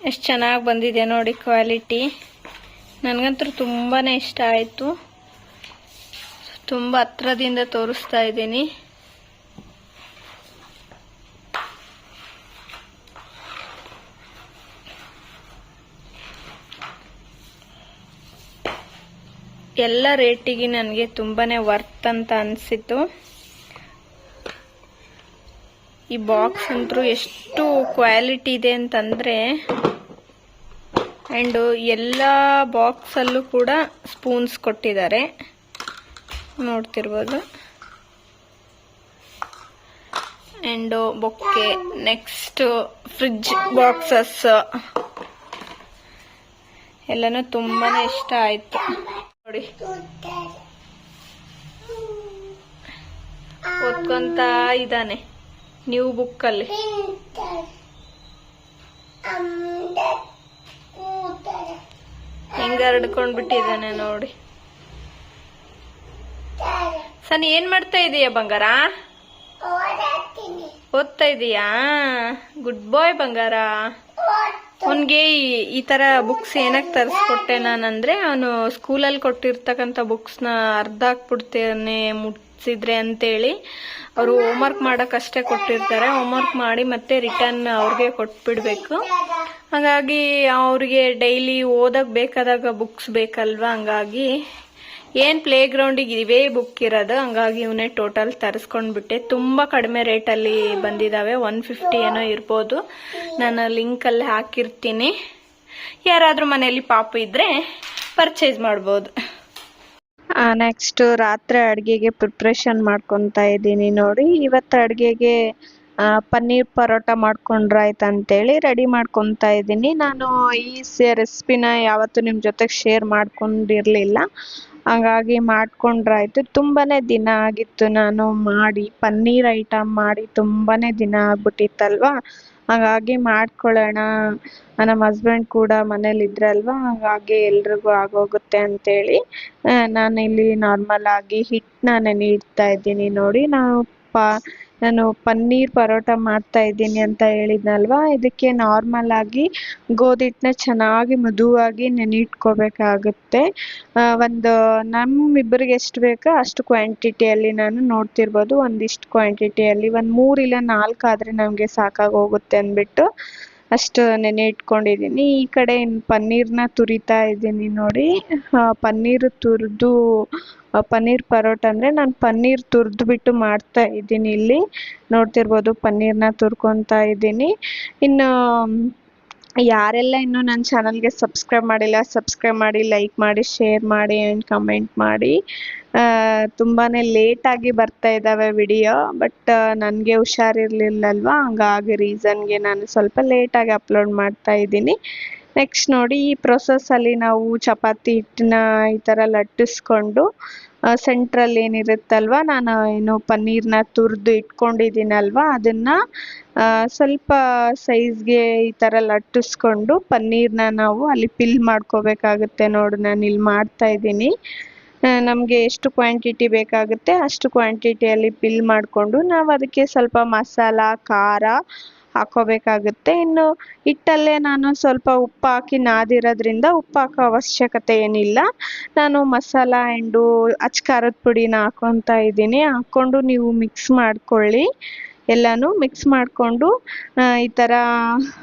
C: ಎಷ್ಟು ಚೆನ್ನಾಗಿ ಬಂದಿದೆ ನೋಡಿ ಕ್ವಾಲಿಟಿ ನನಗಂತೂ ತುಂಬಾನೇ ಇಷ್ಟ ಆಯಿತು. ತುಂಬ ಹತ್ರದಿಂದ ತೋರಿಸ್ತಾ ಇದ್ದೀನಿ. ಎಲ್ಲ ರೇಟಿಗೆ ನನಗೆ ತುಂಬಾ ವರ್ತ್ ಅಂತ ಅನಿಸಿತು ಈ ಬಾಕ್ಸ್ ಅಂತೂ ಎಷ್ಟು ಕ್ವಾಲಿಟಿ ಇದೆ ಅಂತಂದರೆ ಆ್ಯಂಡು ಎಲ್ಲ ಬಾಕ್ಸಲ್ಲೂ ಕೂಡ ಸ್ಪೂನ್ಸ್ ಕೊಟ್ಟಿದ್ದಾರೆ. ನೋಡ್ತಿರ್ಬೋದು. And bouquet next fridge boxes ಎಲ್ಲನೂ ತುಂಬಾ ಇಷ್ಟ ಆಯ್ತು. ನೋಡಿ ಓದ್ಕೊಂತ ಇದ್ದಾನೆ. ನ್ಯೂ ಬುಕ್ಕಲ್ಲಿ. ಹೆಂಗ ಹರಡ್ಕೊಂಡ್ ಬಿಟ್ಟಿದ್ದಾನೆ ನೋಡಿ. ಸನಿ ಏನ್ ಮಾಡ್ತಾ ಇದೀಯ ಬಂಗಾರ? ಓದ್ತಾ ಇದೀಯಾ? ಗುಡ್ ಬಾಯ್ ಬಂಗಾರ. ಅವನ್ಗೆ ಈ ತರ ಬುಕ್ಸ್ ಏನಕ್ಕೆ ತರಿಸ್ಕೊಟ್ಟೆ ನಾನಂದ್ರೆ ಅವನು ಸ್ಕೂಲಲ್ಲಿ ಕೊಟ್ಟಿರ್ತಕ್ಕಂಥ ಬುಕ್ಸ್ನ ಅರ್ಧ ಹಾಕ್ಬಿಡ್ತೇನೆ ಮುಟ್ಸಿದ್ರೆ ಅಂತೇಳಿ ಅವರು ಹೋಮ್ವರ್ಕ್ ಮಾಡೋಕ್ಕಷ್ಟೇ ಕೊಟ್ಟಿರ್ತಾರೆ. ಹೋಮ್ವರ್ಕ್ ಮಾಡಿ ಮತ್ತೆ ರಿಟರ್ನ್ ಅವ್ರಿಗೆ ಕೊಟ್ಬಿಡ್ಬೇಕು. ಹಾಗಾಗಿ ಅವ್ರಿಗೆ ಡೈಲಿ ಓದಕ್ ಬೇಕಾದಾಗ ಬುಕ್ಸ್ ಬೇಕಲ್ವಾ? ಹಂಗಾಗಿ ಏನ್ ಪ್ಲೇ ಗ್ರೌಂಡಿಗೆ ಇವೇ ಬುಕ್ ಇರೋದು, ಹಂಗಾಗಿ ಇವನೇ ಟೋಟಲ್ ತರಿಸ್ಕೊಂಡ್ಬಿಟ್ಟೆ. ತುಂಬಾ ಕಡಿಮೆ ರೇಟಲ್ಲಿ ಬಂದಿದಾವೆ ಒನ್ ಫಿಫ್ಟಿ ಏನೋ ಇರ್ಬೋದು. ನಾನು ಲಿಂಕಲ್ಲಿ ಹಾಕಿರ್ತೀನಿ. ಯಾರಾದ್ರೂ ಮನೆಯಲ್ಲಿ ಪಾಪು ಇದ್ರೆ ಪರ್ಚೇಸ್ ಮಾಡ್ಬೋದು.
A: ನೆಕ್ಸ್ಟ್ ರಾತ್ರಿ ಅಡುಗೆಗೆ ಪ್ರಿಪ್ರೇಷನ್ ಮಾಡ್ಕೊತಾ ಇದ್ದೀನಿ ನೋಡಿ. ಇವತ್ತು ಅಡುಗೆಗೆ ಪನ್ನೀರ್ ಪರೋಟ ಮಾಡ್ಕೊಂಡ್ರಾಯ್ತು ಅಂತೇಳಿ ರೆಡಿ ಮಾಡ್ಕೊತಾ ಇದ್ದೀನಿ. ನಾನು ಈ ರೆಸಿಪಿನ ಯಾವತ್ತೂ ನಿಮ್ಮ ಜೊತೆಗೆ ಶೇರ್ ಮಾಡ್ಕೊಂಡಿರಲಿಲ್ಲ. ಹಾಗಾಗಿ ಮಾಡ್ಕೊಂಡ್ರಾಯ್ತು. ತುಂಬಾನೇ ದಿನ ಆಗಿತ್ತು ನಾನು ಮಾಡಿ, ಪನ್ನೀರ್ ಐಟಮ್ ಮಾಡಿ ತುಂಬಾನೇ ದಿನ ಆಗ್ಬಿಟ್ಟಿತ್ತಲ್ವಾ? ಹಾಗಾಗಿ ಮಾಡ್ಕೊಳ್ಳೋಣ. ನಮ್ಮ ಹಸ್ಬೆಂಡ್ ಕೂಡ ಮನೇಲ್ ಇದ್ರಲ್ವಾ ಹಾಗಾಗಿ ಎಲ್ರಿಗೂ ಆಗೋಗುತ್ತೆ ಅಂತೇಳಿ ಇಲ್ಲಿ ನಾರ್ಮಲ್ ಆಗಿ ಹಿಟ್ಟನ್ನ ನೆನೆಯಿಡ್ತಾ ಇದ್ದೀನಿ ನೋಡಿ. ನಾವು ಪ ನಾನು ಪನ್ನೀರ್ ಪರೋಟ ಮಾಡ್ತಾ ಇದ್ದೀನಿ ಅಂತ ಹೇಳಿದ್ನಲ್ವಾ? ಇದಕ್ಕೆ ನಾರ್ಮಲ್ ಆಗಿ ಗೋಧಿ ಹಿಟ್ಟನ್ನ ಚೆನ್ನಾಗಿ ಮೃದುವಾಗಿ ನೆನೆಯಿಟ್ಕೋಬೇಕಾಗುತ್ತೆ ಒಂದು ನಮ್ಮಿಬ್ಬರಿಗೆ ಎಷ್ಟು ಬೇಕೋ ಅಷ್ಟು ಕ್ವಾಂಟಿಟಿಯಲ್ಲಿ ನಾನು ನೋಡ್ತಿರ್ಬೋದು. ಒಂದಿಷ್ಟು ಕ್ವಾಂಟಿಟಿಯಲ್ಲಿ ಒಂದು ಮೂರು ಇಲ್ಲ ನಾಲ್ಕು ಆದರೆ ನಮಗೆ ಸಾಕಾಗಿ ಹೋಗುತ್ತೆ ಅಂದ್ಬಿಟ್ಟು ಅಷ್ಟು ನೆನೆ ಇಟ್ಕೊಂಡಿದ್ದೀನಿ ಈ ಕಡೆ ಪನ್ನೀರ್ನ ತುರಿತಾ ಇದ್ದೀನಿ ನೋಡಿ. ಪನ್ನೀರ್ ತುರಿದು ಪನ್ನೀರ್ ಪರೋಟ ಅಂದರೆ ನಾನು ಪನ್ನೀರ್ ತುರಿದ್ಬಿಟ್ಟು ಮಾಡ್ತಾ ಇದ್ದೀನಿ ಇಲ್ಲಿ. ನೋಡ್ತಿರ್ಬೋದು ಪನ್ನೀರ್ನ ತುರ್ಕೊತಾ ಇದ್ದೀನಿ. ಇನ್ನು ಯಾರೆಲ್ಲ ಇನ್ನೂ ನನ್ನ ಚಾನಲ್ಗೆ ಸಬ್ಸ್ಕ್ರೈಬ್ ಮಾಡಿಲ್ಲ, ಸಬ್ಸ್ಕ್ರೈಬ್ ಮಾಡಿ, ಲೈಕ್ ಮಾಡಿ, ಶೇರ್ ಮಾಡಿ ಆ್ಯಂಡ್ ಕಮೆಂಟ್ ಮಾಡಿ. ತುಂಬಾ ಲೇಟಾಗಿ ಬರ್ತಾ ಇದ್ದಾವೆ ವಿಡಿಯೋ, ಬಟ್ ನನಗೆ ಹುಷಾರಿರ್ಲಿಲ್ಲಲ್ವಾ? ಹಂಗಾಗಿ ರೀಸನ್ಗೆ ನಾನು ಸ್ವಲ್ಪ ಲೇಟಾಗಿ ಅಪ್ಲೋಡ್ ಮಾಡ್ತಾ ಇದ್ದೀನಿ. ನೆಕ್ಸ್ಟ್ ನೋಡಿ, ಈ ಪ್ರೊಸೆಸ್ಸಲ್ಲಿ ನಾವು ಚಪಾತಿ ಹಿಟ್ಟನ್ನ ಈ ಥರ ಲಟ್ಟಿಸ್ಕೊಂಡು ಸೆಂಟ್ರಲ್ಲಿ ಏನಿರುತ್ತಲ್ವ, ನಾನು ಏನು ಪನ್ನೀರ್ನ ತುರಿದು ಇಟ್ಕೊಂಡಿದ್ದೀನಲ್ವ, ಅದನ್ನು ಸ್ವಲ್ಪ ಸೈಜ್ಗೆ ಈ ಥರ ಲಟ್ಟಿಸ್ಕೊಂಡು, ಪನ್ನೀರ್ನ ನಾವು ಅಲ್ಲಿ ಪಿಲ್ ಮಾಡ್ಕೋಬೇಕಾಗುತ್ತೆ ನೋಡು, ನಾನು ಇಲ್ಲಿ ಮಾಡ್ತಾ ಇದ್ದೀನಿ. ನಮಗೆ ಎಷ್ಟು ಕ್ವಾಂಟಿಟಿ ಬೇಕಾಗುತ್ತೆ ಅಷ್ಟು ಕ್ವಾಂಟಿಟಿಯಲ್ಲಿ ಪಿಲ್ ಮಾಡಿಕೊಂಡು, ನಾವು ಅದಕ್ಕೆ ಸ್ವಲ್ಪ ಮಸಾಲ, ಖಾರ ಹಾಕೋಬೇಕಾಗುತ್ತೆ. ಇನ್ನು ಹಿಟ್ಟಲ್ಲೇ ನಾನು ಸ್ವಲ್ಪ ಉಪ್ಪು ಹಾಕಿ ನಾದಿರೋದ್ರಿಂದ ಉಪ್ಪು ಹಾಕೋ ಅವಶ್ಯಕತೆ ಏನಿಲ್ಲ. ನಾನು ಮಸಾಲ ಆ್ಯಂಡು ಅಚ್ಚ ಖಾರದ ಪುಡಿನ ಹಾಕ್ಕೊತಾ ಇದ್ದೀನಿ. ಹಾಕ್ಕೊಂಡು ನೀವು ಮಿಕ್ಸ್ ಮಾಡ್ಕೊಳ್ಳಿ. ಎಲ್ಲನೂ ಮಿಕ್ಸ್ ಮಾಡಿಕೊಂಡು ಈ ಥರ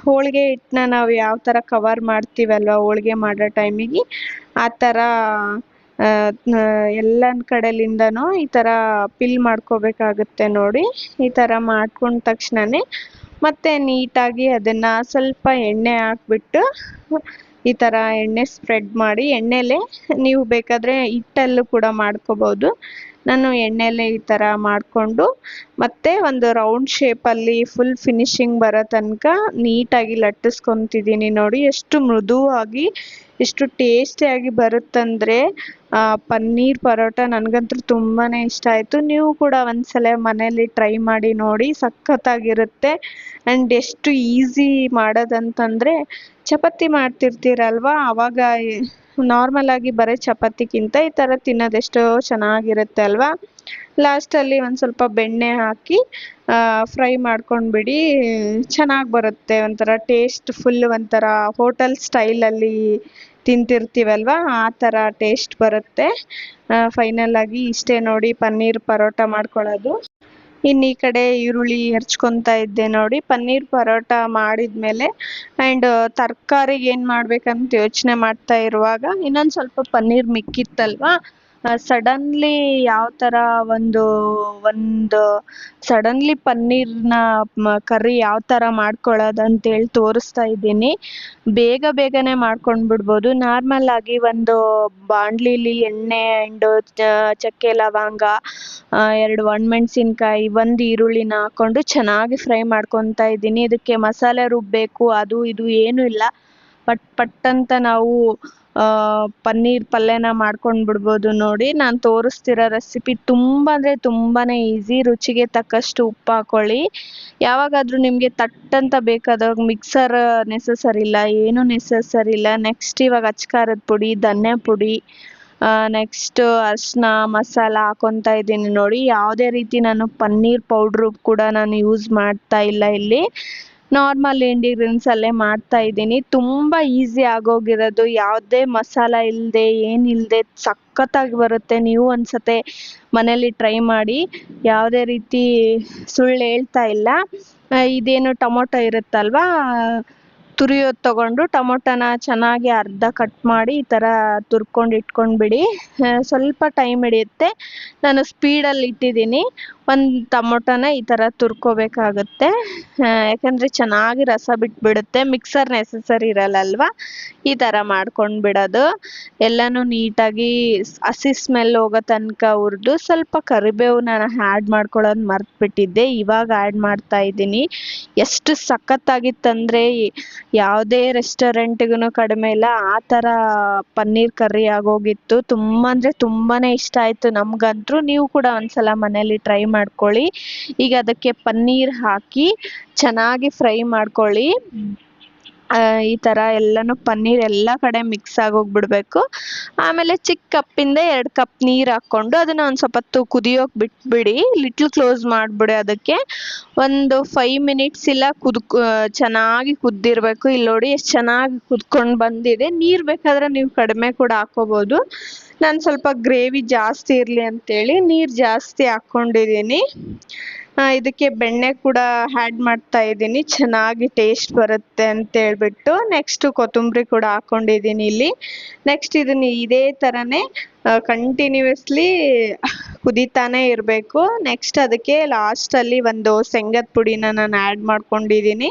A: ಹೋಳಿಗೆ ಹಿಟ್ಟನ್ನ ನಾವು ಯಾವ ಥರ ಕವರ್ ಮಾಡ್ತೀವಲ್ವ ಹೋಳಿಗೆ ಮಾಡೋ ಟೈಮಿಗೆ, ಆ ಥರ ಎಲ್ಲ ಕಡೆಲಿಂದನೂ ಈ ಥರ ಪಿಲ್ ಮಾಡ್ಕೋಬೇಕಾಗುತ್ತೆ ನೋಡಿ. ಈ ಥರ ಮಾಡ್ಕೊಂಡ ತಕ್ಷಣನೇ ಮತ್ತೆ ನೀಟಾಗಿ ಅದನ್ನು ಸ್ವಲ್ಪ ಎಣ್ಣೆ ಹಾಕ್ಬಿಟ್ಟು ಈ ಥರ ಎಣ್ಣೆ ಸ್ಪ್ರೆಡ್ ಮಾಡಿ ಎಣ್ಣೆಲೆ ನೀವು ಬೇಕಾದರೆ ಹಿಟ್ಟಲ್ಲೂ ಕೂಡ ಮಾಡ್ಕೋಬೋದು. ನಾನು ಎಣ್ಣೆಲೆ ಈ ಥರ ಮಾಡಿಕೊಂಡು ಮತ್ತೆ ಒಂದು ರೌಂಡ್ ಶೇಪಲ್ಲಿ ಫುಲ್ ಫಿನಿಶಿಂಗ್ ಬರೋ ತನಕ ನೀಟಾಗಿ ಲಟ್ಟಿಸ್ಕೊತಿದ್ದೀನಿ ನೋಡಿ. ಎಷ್ಟು ಮೃದುವಾಗಿ, ಎಷ್ಟು ಟೇಸ್ಟಿಯಾಗಿ ಬರುತ್ತಂದರೆ ಪನ್ನೀರ್ ಪರೋಟ ನನಗಂತೂ ತುಂಬಾ ಇಷ್ಟ ಆಯಿತು. ನೀವು ಕೂಡ ಒಂದ್ಸಲ ಮನೇಲಿ ಟ್ರೈ ಮಾಡಿ ನೋಡಿ ಸಖತ್ತಾಗಿರುತ್ತೆ. ಆ್ಯಂಡ್ ಎಷ್ಟು ಈಸಿ ಮಾಡೋದಂತಂದರೆ ಚಪಾತಿ ಮಾಡ್ತಿರ್ತೀರಲ್ವಾ? ಆವಾಗ ನಾರ್ಮಲಾಗಿ ಬರೀ ಚಪಾತಿಗಿಂತ ಈ ಥರ ತಿನ್ನೋದೆಷ್ಟೋ ಚೆನ್ನಾಗಿರುತ್ತೆ ಅಲ್ವಾ? ಲಾಸ್ಟಲ್ಲಿ ಒಂದು ಸ್ವಲ್ಪ ಬೆಣ್ಣೆ ಹಾಕಿ ಫ್ರೈ ಮಾಡ್ಕೊಂಡ್ಬಿಡಿ ಚೆನ್ನಾಗಿ ಬರುತ್ತೆ ಒಂಥರ ಟೇಸ್ಟ್ ಫುಲ್ ಒಂಥರ ಹೋಟೆಲ್ ಸ್ಟೈಲಲ್ಲಿ ತಿಂತಿರ್ತೀವಲ್ವಾ? ಆ ಥರ ಟೇಸ್ಟ್ ಬರುತ್ತೆ. ಫೈನಲ್ ಆಗಿ ಇಷ್ಟೇ ನೋಡಿ ಪನ್ನೀರ್ ಪರೋಟ ಮಾಡ್ಕೊಳ್ಳೋದು. ಇನ್ನು ಈ ಕಡೆ ಈರುಳ್ಳಿ ಹೆರ್ಚ್ಕೊತಾ ಇದ್ದೆ ನೋಡಿ. ಪನ್ನೀರ್ ಪರೋಟ ಮಾಡಿದ್ಮೇಲೆ ಆ್ಯಂಡ್ ತರಕಾರಿಗೆ ಏನು ಮಾಡ್ಬೇಕಂತ ಯೋಚನೆ ಮಾಡ್ತಾ ಇರುವಾಗ ಇನ್ನೊಂದು ಸ್ವಲ್ಪ ಪನ್ನೀರ್ ಮಿಕ್ಕಿತ್ತಲ್ವಾ? ಸಡನ್ಲಿ ಯಾವ ಥರ ಒಂದು ಒಂದು ಸಡನ್ಲಿ ಪನ್ನೀರ್ನ ಕರ್ರಿ ಯಾವ ಥರ ಮಾಡ್ಕೊಳ್ಳೋದು ಅಂತೇಳಿ ತೋರಿಸ್ತಾ ಇದ್ದೀನಿ. ಬೇಗ ಬೇಗನೆ ಮಾಡ್ಕೊಂಡು ಬಿಡ್ಬೋದು ನಾರ್ಮಲ್ ಆಗಿ ಒಂದು ಬಾಂಡ್ಲಿಲಿ ಎಣ್ಣೆ ಆ್ಯಂಡ್ ಚಕ್ಕೆ ಲವಂಗ ಎರಡು ಒಣಮೆಣ್ಸಿನ್ಕಾಯಿ, ಒಂದು ಈರುಳ್ಳಿನ ಹಾಕ್ಕೊಂಡು ಚೆನ್ನಾಗಿ ಫ್ರೈ ಮಾಡ್ಕೊತಾ ಇದ್ದೀನಿ. ಇದಕ್ಕೆ ಮಸಾಲೆ ರುಬ್ಬಬೇಕು ಅದು ಇದು ಏನೂ ಇಲ್ಲ. ಪಟ್ ಪಟ್ ಅಂತ ನಾವು ಪನ್ನೀರ್ ಪಲ್ಯನ ಮಾಡ್ಕೊಂಡು ಬಿಡ್ಬೋದು ನೋಡಿ. ನಾನು ತೋರಿಸ್ತಿರೋ ರೆಸಿಪಿ ತುಂಬ ಅಂದರೆ ತುಂಬಾ ಈಸಿ ರುಚಿಗೆ ತಕ್ಕಷ್ಟು ಉಪ್ಪು ಹಾಕ್ಕೊಳ್ಳಿ ಯಾವಾಗಾದರೂ ನಿಮಗೆ ತಟ್ಟಂತ ಬೇಕಾದಾಗ ಮಿಕ್ಸರ್ ನೆಸಸರಿ ಇಲ್ಲ, ಏನೂ ನೆಸಸರಿ ಇಲ್ಲ. ನೆಕ್ಸ್ಟ್ ಇವಾಗ ಅಚ್ಕಾರದ ಪುಡಿ, ಧನ್ಯ ಪುಡಿ ನೆಕ್ಸ್ಟ್ ಅರಿಶಿನ, ಮಸಾಲ ಹಾಕೊತಾ ಇದ್ದೀನಿ ನೋಡಿ. ಯಾವುದೇ ರೀತಿ ನಾನು ಪನ್ನೀರ್ ಪೌಡ್ರು ಕೂಡ ನಾನು ಯೂಸ್ ಮಾಡ್ತಾ ಇಲ್ಲ ಇಲ್ಲಿ. ನಾರ್ಮಲ್ ಇಂಡಿಗ್ರೀಡಿಯೆಂಟ್ಸ್ ಅಲ್ಲೇ ಮಾಡ್ತಾ ಇದ್ದೀನಿ. ತುಂಬ ಈಸಿ ಆಗೋಗಿರೋದು. ಯಾವುದೇ ಮಸಾಲ ಇಲ್ಲದೆ ಏನಿಲ್ಲದೆ ಸಖತ್ತಾಗಿ ಬರುತ್ತೆ. ನೀವು ಒಂದ್ಸತೆ ಮನೇಲಿ ಟ್ರೈ ಮಾಡಿ. ಯಾವುದೇ ರೀತಿ ಸುಳ್ಳು ಹೇಳ್ತಾ ಇಲ್ಲ. ಇದೇನು ಟೊಮೊಟೊ ಇರುತ್ತಲ್ವಾ? ತುರಿಯೋದು ತಗೊಂಡು ಟೊಮೊಟೊನ ಚೆನ್ನಾಗಿ ಅರ್ಧ ಕಟ್ ಮಾಡಿ ಈ ಥರ ತುರ್ಕೊಂಡು ಇಟ್ಕೊಂಡ್ಬಿಡಿ. ಸ್ವಲ್ಪ ಟೈಮ್ ಹಿಡಿಯುತ್ತೆ. ನಾನು ಸ್ಪೀಡಲ್ಲಿ ಇಟ್ಟಿದ್ದೀನಿ. ಒಂದು ಟೊಮೊಟೊನ ಈ ಥರ ತುರ್ಕೋಬೇಕಾಗುತ್ತೆ. ಯಾಕಂದರೆ ಚೆನ್ನಾಗಿ ರಸ ಬಿಟ್ಬಿಡುತ್ತೆ. ಮಿಕ್ಸರ್ ನೆಸೆಸರಿ ಇರಲ್ಲ ಅಲ್ವಾ ಈ ಥರ ಮಾಡ್ಕೊಂಡು ಬಿಡೋದು ಎಲ್ಲನೂ ನೀಟಾಗಿ ಹಸಿ ಸ್ಮೆಲ್ ಹೋಗೋ ತನಕ ಹುರಿದು ಸ್ವಲ್ಪ ಕರಿಬೇವು ನಾನು ಆ್ಯಡ್ ಮಾಡ್ಕೊಳ್ಳೋದು ಮರ್ತ್ಬಿಟ್ಟಿದ್ದೆ. ಇವಾಗ ಆ್ಯಡ್ ಮಾಡ್ತಾ ಇದ್ದೀನಿ. ಎಷ್ಟು ಸಖತ್ತಾಗಿತ್ತಂದರೆ ಯಾವುದೇ ರೆಸ್ಟೋರೆಂಟಿಗೂ ಕಡಿಮೆ ಇಲ್ಲ. ಆ ಥರ ಪನ್ನೀರ್ ಕರ್ರಿ ಆಗೋಗಿತ್ತು. ತುಂಬ ಅಂದರೆ ತುಂಬಾ ಇಷ್ಟ ಆಯಿತು ನಮಗಂತೂ ನೀವು ಕೂಡ ಒಂದ್ಸಲ ಮನೇಲಿ ಟ್ರೈ ಮಾಡ್ಕೊಳ್ಳಿ. ಈಗ ಅದಕ್ಕೆ ಪನ್ನೀರ್ ಹಾಕಿ ಚೆನ್ನಾಗಿ ಫ್ರೈ ಮಾಡ್ಕೊಳ್ಳಿ. ಈ ಥರ ಎಲ್ಲನೂ ಪನ್ನೀರ್ ಎಲ್ಲ ಕಡೆ ಮಿಕ್ಸ್ ಆಗೋಗ್ಬಿಡ್ಬೇಕು. ಆಮೇಲೆ ಚಿಕ್ಕ ಕಪ್ಪಿಂದ ಎರಡು ಕಪ್ ನೀರು ಹಾಕ್ಕೊಂಡು ಅದನ್ನು ಒಂದು ಸ್ವಲ್ಪ ಹೊತ್ತು ಕುದಿಯೋಕೆ ಬಿಟ್ಬಿಡಿ, ಲಿಟ್ಲ್ ಕ್ಲೋಸ್ ಮಾಡಿಬಿಡಿ ಅದಕ್ಕೆ. ಒಂದು ಫೈವ್ ಮಿನಿಟ್ಸ್ ಇಲ್ಲ ಕುದ್ಕೊ ಚೆನ್ನಾಗಿ ಕುದ್ದಿರಬೇಕು. ಇಲ್ಲಿ ನೋಡಿ ಎಷ್ಟು ಚೆನ್ನಾಗಿ ಕುದ್ಕೊಂಡು ಬಂದಿದೆ. ನೀರು ಬೇಕಾದರೆ ನೀವು ಕಡಿಮೆ ಕೂಡ ಹಾಕ್ಕೋಬೋದು ನಾನು ಸ್ವಲ್ಪ ಗ್ರೇವಿ ಜಾಸ್ತಿ ಇರಲಿ ಅಂತೇಳಿ ನೀರು ಜಾಸ್ತಿ ಹಾಕ್ಕೊಂಡಿದ್ದೀನಿ ಇದಕ್ಕೆ ಬೆಣ್ಣೆ ಕೂಡ ಆ್ಯಡ್ ಮಾಡ್ತಾ ಇದ್ದೀನಿ. ಚೆನ್ನಾಗಿ ಟೇಸ್ಟ್ ಬರುತ್ತೆ ಅಂತ ಹೇಳ್ಬಿಟ್ಟು ನೆಕ್ಸ್ಟು ಕೊತ್ತಂಬರಿ ಕೂಡ ಹಾಕೊಂಡಿದ್ದೀನಿ ಇಲ್ಲಿ. ನೆಕ್ಸ್ಟ್ ಇದನ್ನ ಇದೇ ಥರನೇ ಕಂಟಿನ್ಯೂಸ್ಲಿ ಕುದೀತಾನೆ ಇರಬೇಕು. ನೆಕ್ಸ್ಟ್ ಅದಕ್ಕೆ ಲಾಸ್ಟಲ್ಲಿ ಒಂದು ಶೇಂಗದ ಪುಡಿನ ನಾನು ಆ್ಯಡ್ ಮಾಡ್ಕೊಂಡಿದ್ದೀನಿ.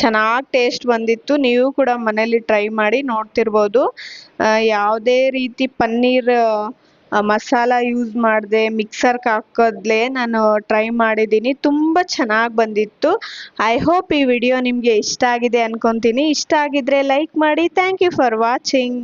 A: ಚೆನ್ನಾಗಿ ಟೇಸ್ಟ್ ಬಂದಿತ್ತು. ನೀವು ಕೂಡ ಮನೇಲಿ ಟ್ರೈ ಮಾಡಿ ನೋಡ್ತಿರ್ಬೋದು. ಯಾವುದೇ ರೀತಿ ಪನ್ನೀರ್ ಮಸಾಲ ಯೂಸ್ ಮಾಡಿದೆ ಮಿಕ್ಸರ್ಗೆ ಹಾಕೋದ್ಲೇ ನಾನು ಟ್ರೈ ಮಾಡಿದ್ದೀನಿ. ತುಂಬ ಚೆನ್ನಾಗಿ ಬಂದಿತ್ತು. ಐ ಹೋಪ್ ಈ ವಿಡಿಯೋ ನಿಮಗೆ ಇಷ್ಟ ಆಗಿದೆ ಅನ್ಕೊತೀನಿ. ಇಷ್ಟ ಆಗಿದ್ರೆ ಲೈಕ್ ಮಾಡಿ. Thank you for watching